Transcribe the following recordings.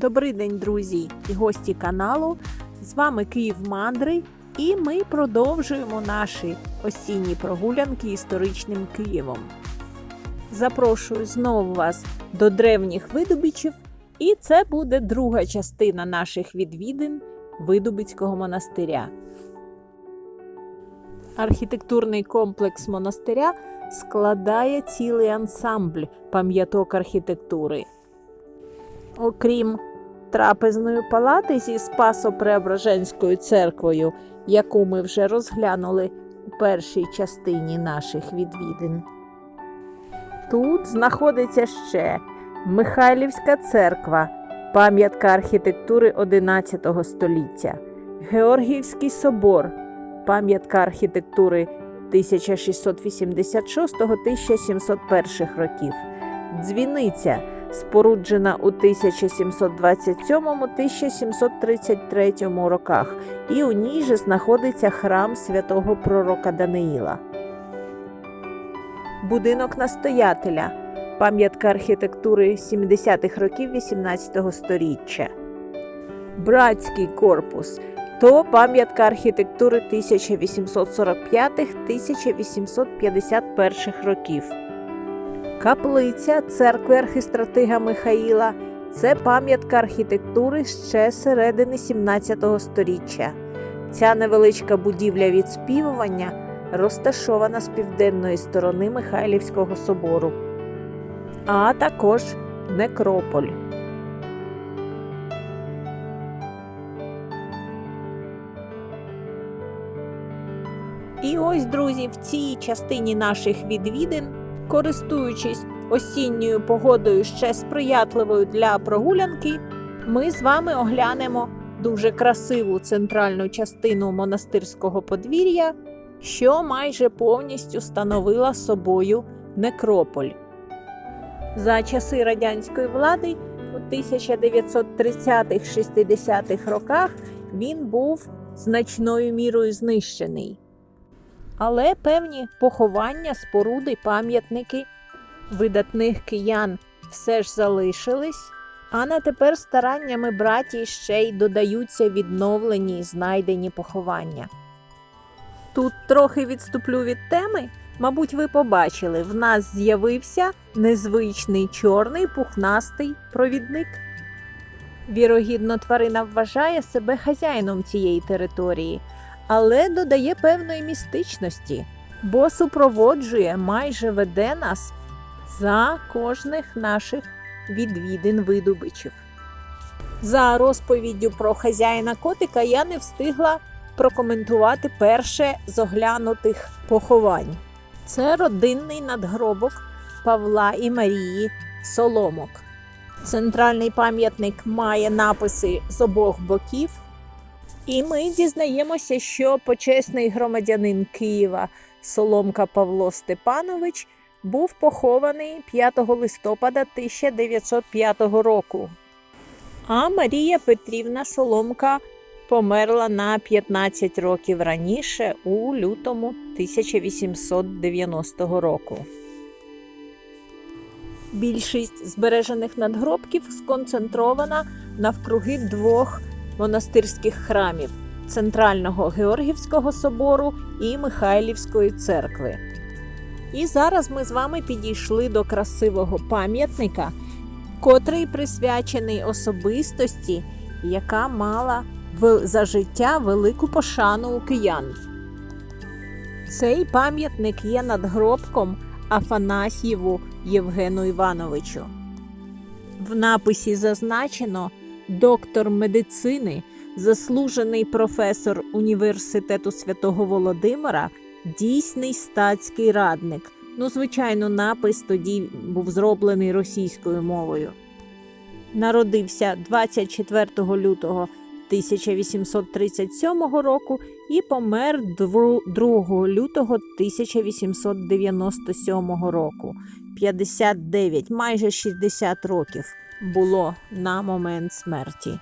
Добрий день, друзі і гості каналу. З вами Київ Мандри, і ми продовжуємо наші осінні прогулянки історичним Києвом. Запрошую знову вас до древніх видобичів, і це буде друга частина наших відвідин Видубицького монастиря. Архітектурний комплекс монастиря складає цілий ансамбль пам'яток архітектури. Окрім трапезної палати зі Спасо-Преображенською церквою, яку ми вже розглянули у першій частині наших відвідин. Тут знаходиться ще Михайлівська церква, пам'ятка архітектури XI століття, Георгіївський собор, пам'ятка архітектури 1686-1701 років, дзвіниця споруджена у 1727-1733 роках, і у ній же знаходиться храм святого пророка Даниїла. Будинок настоятеля, пам'ятка архітектури 70-х років 18 століття. Братський корпус то пам'ятка архітектури 1845-1851 років. Каплиця церкви архістратига Михаїла це пам'ятка архітектури ще середини 17 століття. Ця невеличка будівля відспівування розташована з південної сторони Михайлівського собору, а також некрополь. І ось, друзі, в цій частині наших відвідин Користуючись осінньою погодою ще сприятливою для прогулянки, ми з вами оглянемо дуже красиву центральну частину монастирського подвір'я, що майже повністю становила собою некрополь. За часи радянської влади у 1930-60-х роках він був значною мірою знищений. Але певні поховання, споруди, пам'ятники видатних киян все ж залишились, а на тепер стараннями браті ще й додаються відновлені й знайдені поховання. Тут трохи відступлю від теми. Мабуть, ви побачили, в нас з'явився незвичний чорний пухнастий провідник. Вірогідно, тварина вважає себе хазяїном цієї території але додає певної містичності, бо супроводжує, майже веде нас за кожних наших відвідин видобичів. За розповіддю про хазяїна котика я не встигла прокоментувати перше з оглянутих поховань. Це родинний надгробок Павла і Марії Соломок. Центральний пам'ятник має написи з обох боків. І ми дізнаємося, що почесний громадянин Києва Соломка Павло Степанович був похований 5 листопада 1905 року. А Марія Петрівна Соломка померла на 15 років раніше у лютому 1890 року. Більшість збережених надгробків сконцентрована навкруги двох монастирських храмів Центрального Георгівського собору і Михайлівської церкви. І зараз ми з вами підійшли до красивого пам'ятника, котрий присвячений особистості, яка мала за життя велику пошану у киян. Цей пам'ятник є надгробком Афанасьєву Євгену Івановичу. В написі зазначено доктор медицини, заслужений професор університету святого Володимира, дійсний статський радник. Ну, звичайно, напис тоді був зроблений російською мовою. Народився 24 лютого 1837 року і помер 2 лютого 1897 року. 59, майже 60 років було на момент смерті.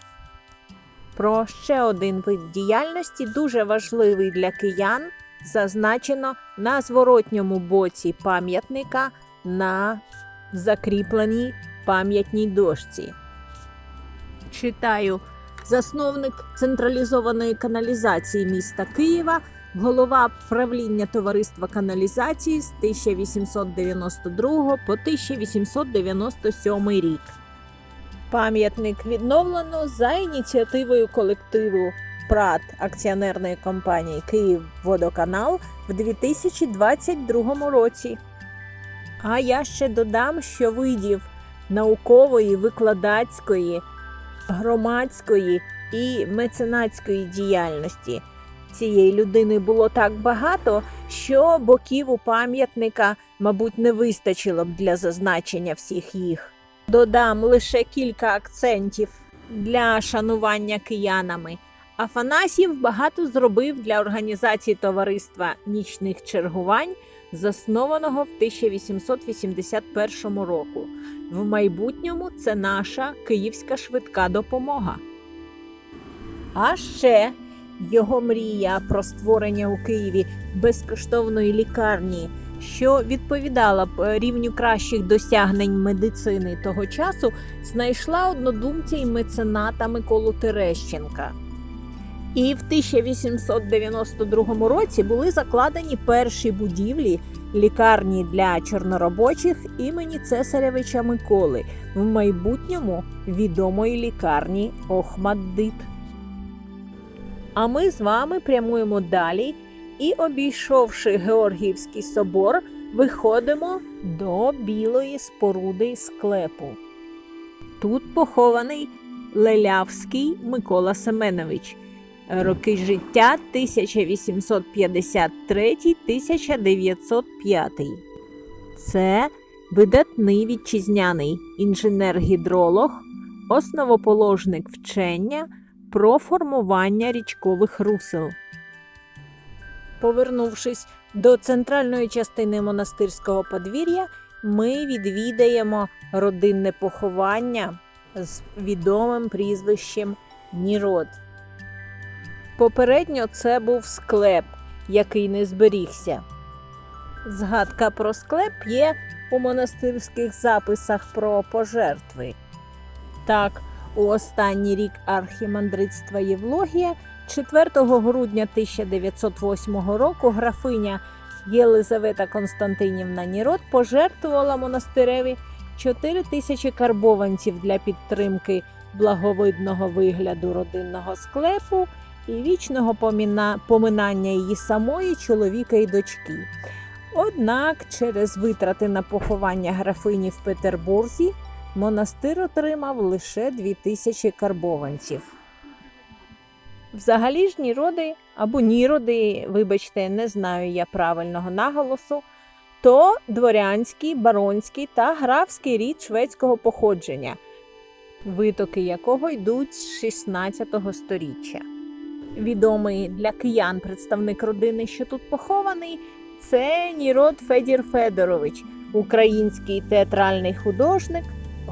Про ще один вид діяльності, дуже важливий для киян, зазначено на зворотньому боці пам'ятника на закріпленій пам'ятній дошці. Читаю засновник централізованої каналізації міста Києва, голова правління товариства каналізації з 1892 по 1897 рік. Пам'ятник відновлено за ініціативою колективу ПРАТ акціонерної компанії Київводоканал в 2022 році. А я ще додам, що видів наукової, викладацької, громадської і меценатської діяльності цієї людини було так багато, що боків у пам'ятника, мабуть, не вистачило б для зазначення всіх їх. Додам лише кілька акцентів для шанування киянами. Афанасьєв багато зробив для організації товариства нічних чергувань, заснованого в 1881 року. В майбутньому це наша київська швидка допомога. А ще його мрія про створення у Києві безкоштовної лікарні, що відповідала б е, рівню кращих досягнень медицини того часу, знайшла однодумця і мецената Миколу Терещенка. І в 1892 році були закладені перші будівлі лікарні для чорноробочих імені Цесаревича Миколи, в майбутньому відомої лікарні Охмаддит. А ми з вами прямуємо далі і, обійшовши Георгіївський собор, виходимо до білої споруди склепу. Тут похований Лелявський Микола Семенович. Роки життя 1853-1905. Це видатний вітчизняний інженер-гідролог, основоположник вчення про формування річкових русел. Повернувшись до центральної частини монастирського подвір'я, ми відвідаємо родинне поховання з відомим прізвищем Нірод. Попередньо це був склеп, який не зберігся. Згадка про склеп є у монастирських записах про пожертви. Так, у останній рік архімандритства Євлогія, 4 грудня 1908 року, графиня Єлизавета Константинівна Нірод пожертвувала монастиреві 4 тисячі карбованців для підтримки благовидного вигляду родинного склепу і вічного поминання її самої чоловіка і дочки. Однак через витрати на поховання графині в Петербурзі монастир отримав лише 2000 карбованців. Взагалі ж ніроди або ніроди, вибачте, не знаю я правильного наголосу, то дворянський, баронський та графський рід шведського походження, витоки якого йдуть з 16 століття. Відомий для киян представник родини, що тут похований, це Нірод Федір Федорович, український театральний художник,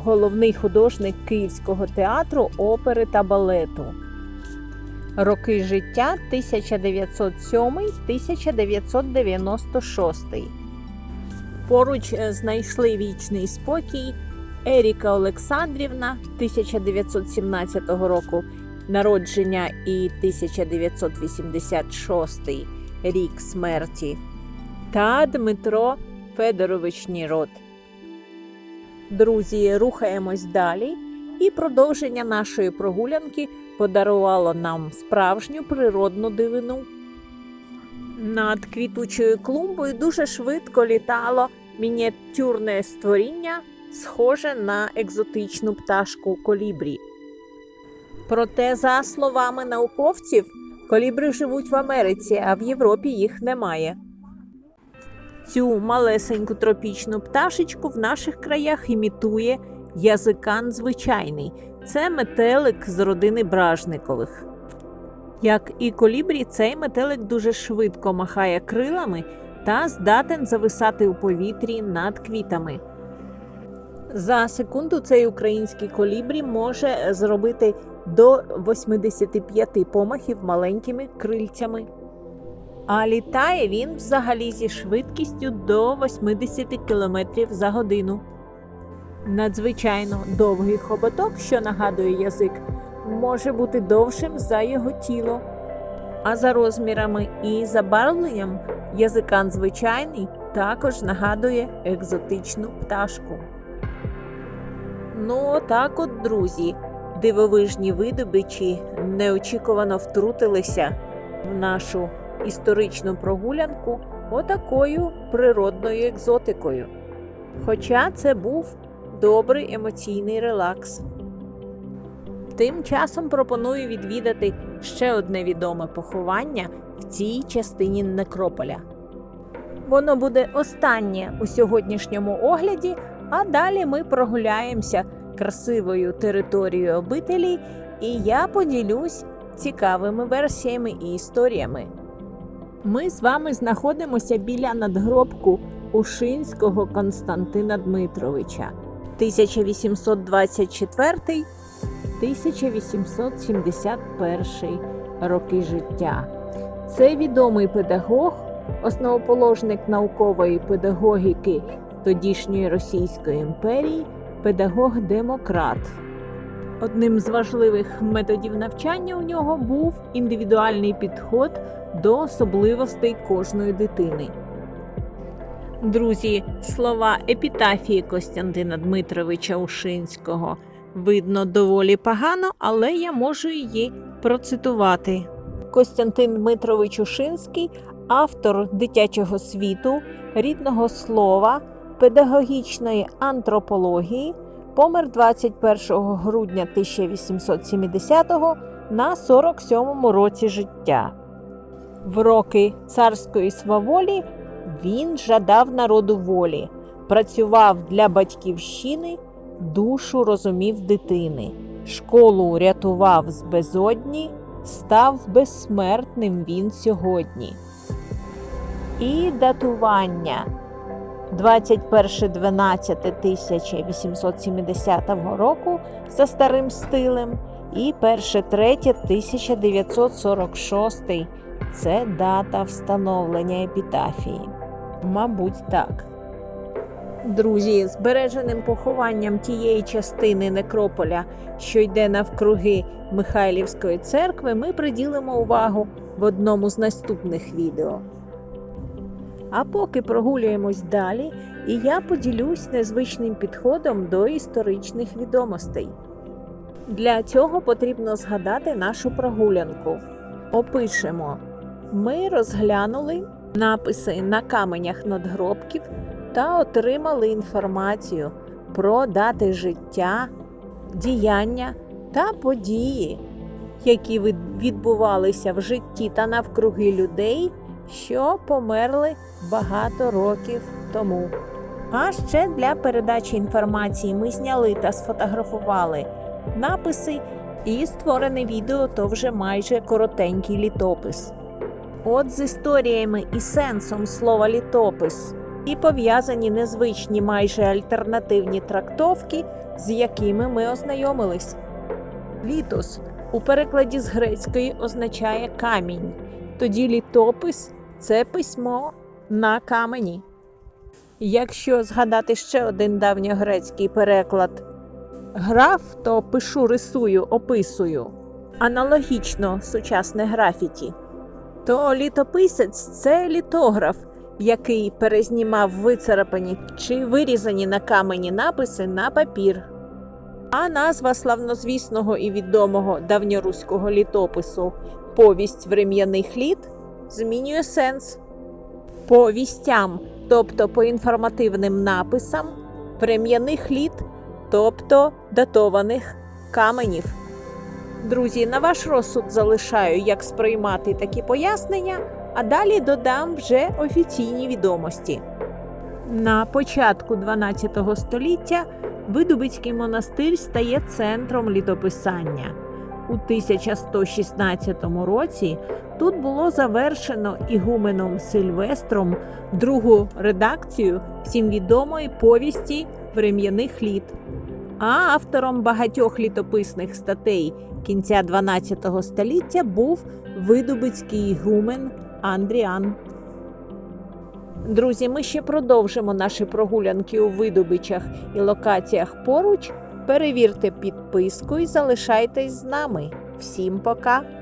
головний художник Київського театру, опери та балету. Роки життя 1907-1996. Поруч е, знайшли вічний спокій Еріка Олександрівна 1917 року народження і 1986 рік смерті та Дмитро Федорович Нірод. Друзі, рухаємось далі, і продовження нашої прогулянки подарувало нам справжню природну дивину. Над квітучою клумбою дуже швидко літало мініатюрне створіння, схоже на екзотичну пташку колібрі. Проте, за словами науковців, колібри живуть в Америці, а в Європі їх немає. Цю малесеньку тропічну пташечку в наших краях імітує язикан звичайний. Це метелик з родини бражникових. Як і колібрі, цей метелик дуже швидко махає крилами та здатен зависати у повітрі над квітами. За секунду цей український колібрі може зробити до 85 помахів маленькими крильцями. А літає він взагалі зі швидкістю до 80 км за годину. Надзвичайно довгий хоботок, що нагадує язик, може бути довшим за його тіло. А за розмірами і забарвленням язикан звичайний також нагадує екзотичну пташку. Ну, так от, друзі, дивовижні видобичі неочікувано втрутилися в нашу історичну прогулянку отакою природною екзотикою. Хоча це був добрий емоційний релакс. Тим часом пропоную відвідати ще одне відоме поховання в цій частині некрополя. Воно буде останнє у сьогоднішньому огляді, а далі ми прогуляємося красивою територією обителі, і я поділюсь цікавими версіями і історіями. Ми з вами знаходимося біля надгробку Ушинського Константина Дмитровича 1824 1871 роки життя. Це відомий педагог, основоположник наукової педагогіки тодішньої Російської імперії, педагог-демократ. Одним з важливих методів навчання у нього був індивідуальний підход до особливостей кожної дитини. Друзі, слова епітафії Костянтина Дмитровича Ушинського видно доволі погано, але я можу її процитувати. Костянтин Дмитрович Ушинський, автор дитячого світу, рідного слова, педагогічної антропології, помер 21 грудня 1870-го на 47-му році життя. В роки царської сваволі він жадав народу волі, працював для батьківщини, душу розумів дитини, школу рятував з безодні, став безсмертним він сьогодні. І датування 21.12.1870 року за старим стилем і 1.3.1946 це дата встановлення епітафії. Мабуть, так. Друзі, збереженим похованням тієї частини некрополя, що йде навкруги Михайлівської церкви, ми приділимо увагу в одному з наступних відео. А поки прогулюємось далі, і я поділюсь незвичним підходом до історичних відомостей. Для цього потрібно згадати нашу прогулянку. Опишемо. Ми розглянули написи на каменях надгробків та отримали інформацію про дати життя, діяння та події, які відбувалися в житті та навкруги людей, що померли багато років тому. А ще для передачі інформації ми зняли та сфотографували написи і створене відео то вже майже коротенький літопис. От з історіями і сенсом слова літопис і пов'язані незвичні майже альтернативні трактовки, з якими ми ознайомились. Літос у перекладі з грецької означає камінь, тоді літопис це письмо на камені. Якщо згадати ще один давньогрецький переклад граф, то пишу, рисую, описую. Аналогічно сучасне графіті. То літописець це літограф, який перезнімав вицарапані чи вирізані на камені написи на папір. А назва славнозвісного і відомого давньоруського літопису Повість врем'яних літ змінює сенс. Повістям, тобто по інформативним написам, врем'яних літ, тобто датованих каменів. Друзі, на ваш розсуд залишаю, як сприймати такі пояснення, а далі додам вже офіційні відомості. На початку 12 століття Видубицький монастир стає центром літописання. У 1116 році тут було завершено ігуменом Сильвестром другу редакцію всім відомої повісті врем'яних літ. А автором багатьох літописних статей кінця 12 століття був видубицький ігумен Андріан. Друзі, ми ще продовжимо наші прогулянки у видобичах і локаціях поруч, Перевірте підписку і залишайтесь з нами. Всім пока!